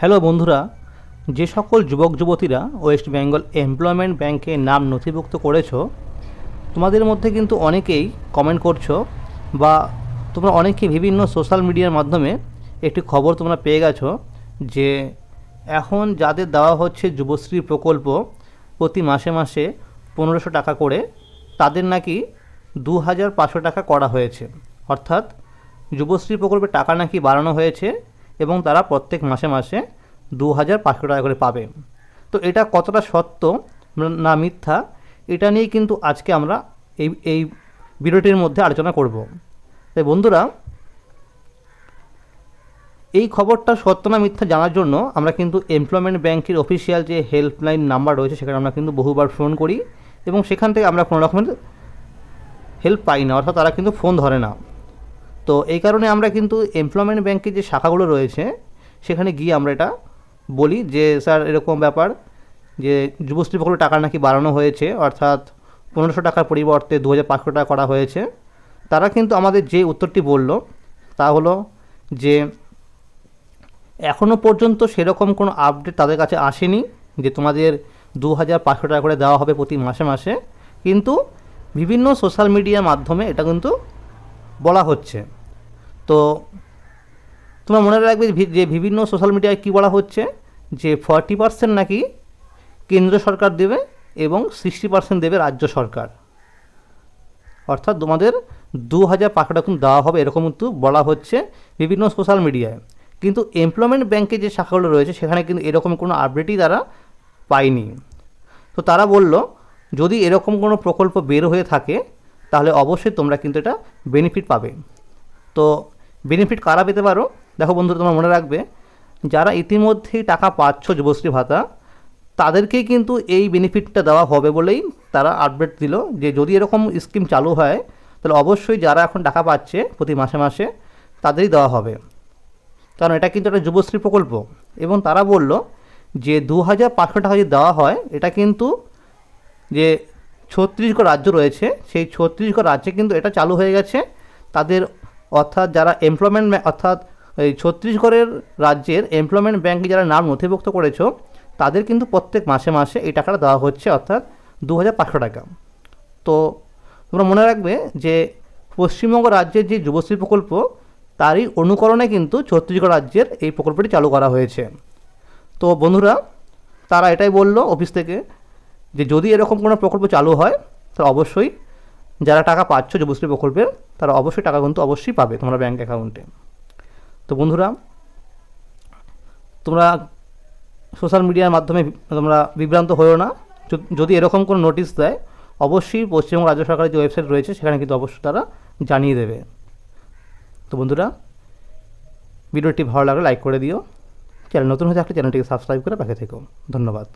Hello বন্ধুরা, যে সকল যুবক যুবতীরা ওয়েস্ট বেঙ্গল এমপ্লয়মেন্ট ব্যাংকে নাম নথিভুক্ত করেছ, তোমাদের মধ্যে কিন্তু অনেকেই কমেন্ট করছ বা তোমরা অনেকেই বিভিন্ন সোশ্যাল মিডিয়ার মাধ্যমে একটি খবর তোমরা পেয়ে গেছো যে এখন যাদের দেওয়া হচ্ছে যুবশ্রী প্রকল্প প্রতি মাসে মাসে পনেরোশো টাকা করে, তাদের নাকি দু হাজার পাঁচশো টাকা করা হয়েছে। অর্থাৎ যুবশ্রী প্রকল্পের টাকা নাকি বাড়ানো হয়েছে এবং তারা প্রত্যেক মাসে মাসে দু হাজার পাঁচশো টাকা করে পাবে। তো এটা কতটা সত্য না মিথ্যা, এটা নিয়ে কিন্তু আজকে আমরা এই এই ভিডিওটির মধ্যে আলোচনা করব। তাই বন্ধুরা, এই খবরটা সত্য না মিথ্যা জানার জন্য আমরা কিন্তু এমপ্লয়মেন্ট ব্যাংকের অফিসিয়াল যে হেল্পলাইন নাম্বার রয়েছে সেখানে আমরা কিন্তু বহুবার ফোন করি এবং সেখান থেকে আমরা কোনো রকমের হেল্প পাই না, অর্থাৎ তারা কিন্তু ফোন ধরে না। তো এই কারণে আমরা কিন্তু এমপ্লয়মেন্ট ব্যাংকের যে শাখাগুলো রয়েছে, সেখানে গিয়ে আমরা এটা বলি যে, স্যার, এরকম ব্যাপার যে যুবশ্রী প্রকল্প টাকা নাকি বাড়ানো হয়েছে, অর্থাৎ পনেরোশো টাকার পরিবর্তে দু হাজার পাঁচশো টাকা করা হয়েছে। তারা কিন্তু আমাদের যে উত্তরটি বলল, তা হলো যে এখনও পর্যন্ত সেরকম কোনো আপডেট তাদের কাছে আসেনি যে, তোমাদের দু হাজার পাঁচশো টাকা করে দেওয়া হবে প্রতি মাসে মাসে। কিন্তু বিভিন্ন সোশ্যাল মিডিয়ার মাধ্যমে এটা কিন্তু বলা হচ্ছে। তো তোমরা মনে রাখবে যে বিভিন্ন সোশ্যাল মিডিয়ায় কী বলা হচ্ছে? যে ফর্টি পার্সেন্ট নাকি কেন্দ্র সরকার দেবে এবং সিক্সটি পার্সেন্ট দেবে রাজ্য সরকার। অর্থাৎ তোমাদের দু হাজার পাঁচশো টাকা দেওয়া হবে, এরকম কিন্তু বলা হচ্ছে বিভিন্ন সোশ্যাল মিডিয়ায় কিন্তু এমপ্লয়মেন্ট ব্যাংকে যে শাখাগুলো রয়েছে, সেখানে কিন্তু এরকম কোনো আপডেটই তারা পায়নি। তো তারা বলল, যদি এরকম কোনো প্রকল্প বের হয়ে থাকে তাহলে অবশ্যই তোমরা কিন্তু এটা বেনিফিট পাবে। তো বেনিফিট কারা পেতে পারো? দেখো বন্ধু তোমরা মনে রাখবে, যারা ইতিমধ্যেই টাকা পাচ্ছ যুবশ্রী ভাতা, তাদেরকেই কিন্তু এই বেনিফিটটা দেওয়া হবে বলেই তারা আপডেট দিল যে যদি এরকম স্কিম চালু হয়, তাহলে অবশ্যই যারা এখন টাকা পাচ্ছে প্রতি মাসে মাসে, তাদেরই দেওয়া হবে। কারণ এটা কিন্তু একটা যুবশ্রী প্রকল্প এবং তারা বলল যে দু হাজার পাঁচশো টাকা যদি দেওয়া হয়, এটা কিন্তু যে ছত্তিশগড় রাজ্য রয়েছে, সেই ছত্তিশগড় রাজ্যে কিন্তু এটা চালু হয়ে গেছে। তাদের অর্থাৎ যারা এমপ্লয়মেন্ট অর্থাৎ এই ছত্তিশগড়ের রাজ্যের এমপ্লয়মেন্ট ব্যাংকে যারা নাম নথিভুক্ত করেছ, তাদের কিন্তু প্রত্যেক মাসে মাসে এই টাকাটা দেওয়া হচ্ছে, অর্থাৎ দু হাজার পাঁচশো টাকা। তো তোমরা মনে রাখবে যে পশ্চিমবঙ্গ রাজ্যের যে যুবশ্রী প্রকল্প, তারই অনুকরণে কিন্তু ছত্তিশগড় রাজ্যের এই প্রকল্পটি চালু করা হয়েছে। তো বন্ধুরা, তারা এটাই বলল অফিস থেকে যে যদি এরকম কোনো প্রকল্প চালু হয় তাহলে অবশ্যই যারা টাকা পাচ্ছ যুবশ্রী প্রকল্পের তারা অবশ্যই টাকা কিন্তু অবশ্যই পাবে তোমরা ব্যাঙ্ক অ্যাকাউন্টে তো বন্ধুরা, তোমরা সোশ্যাল মিডিয়ার মাধ্যমে তোমরা বিভ্রান্ত হয়েও না। যদি এরকম কোনো নোটিশ দেয়, অবশ্যই পশ্চিমবঙ্গ রাজ্য সরকারের যে ওয়েবসাইট রয়েছে, সেখানে কিন্তু অবশ্যই তারা জানিয়ে দেবে। তো বন্ধুরা, ভিডিওটি ভালো লাগলে লাইক করে দিও। চ্যানেল নতুন হয়ে থাকলে চ্যানেলটিকে সাবস্ক্রাইব করে পাশে থেকো। ধন্যবাদ।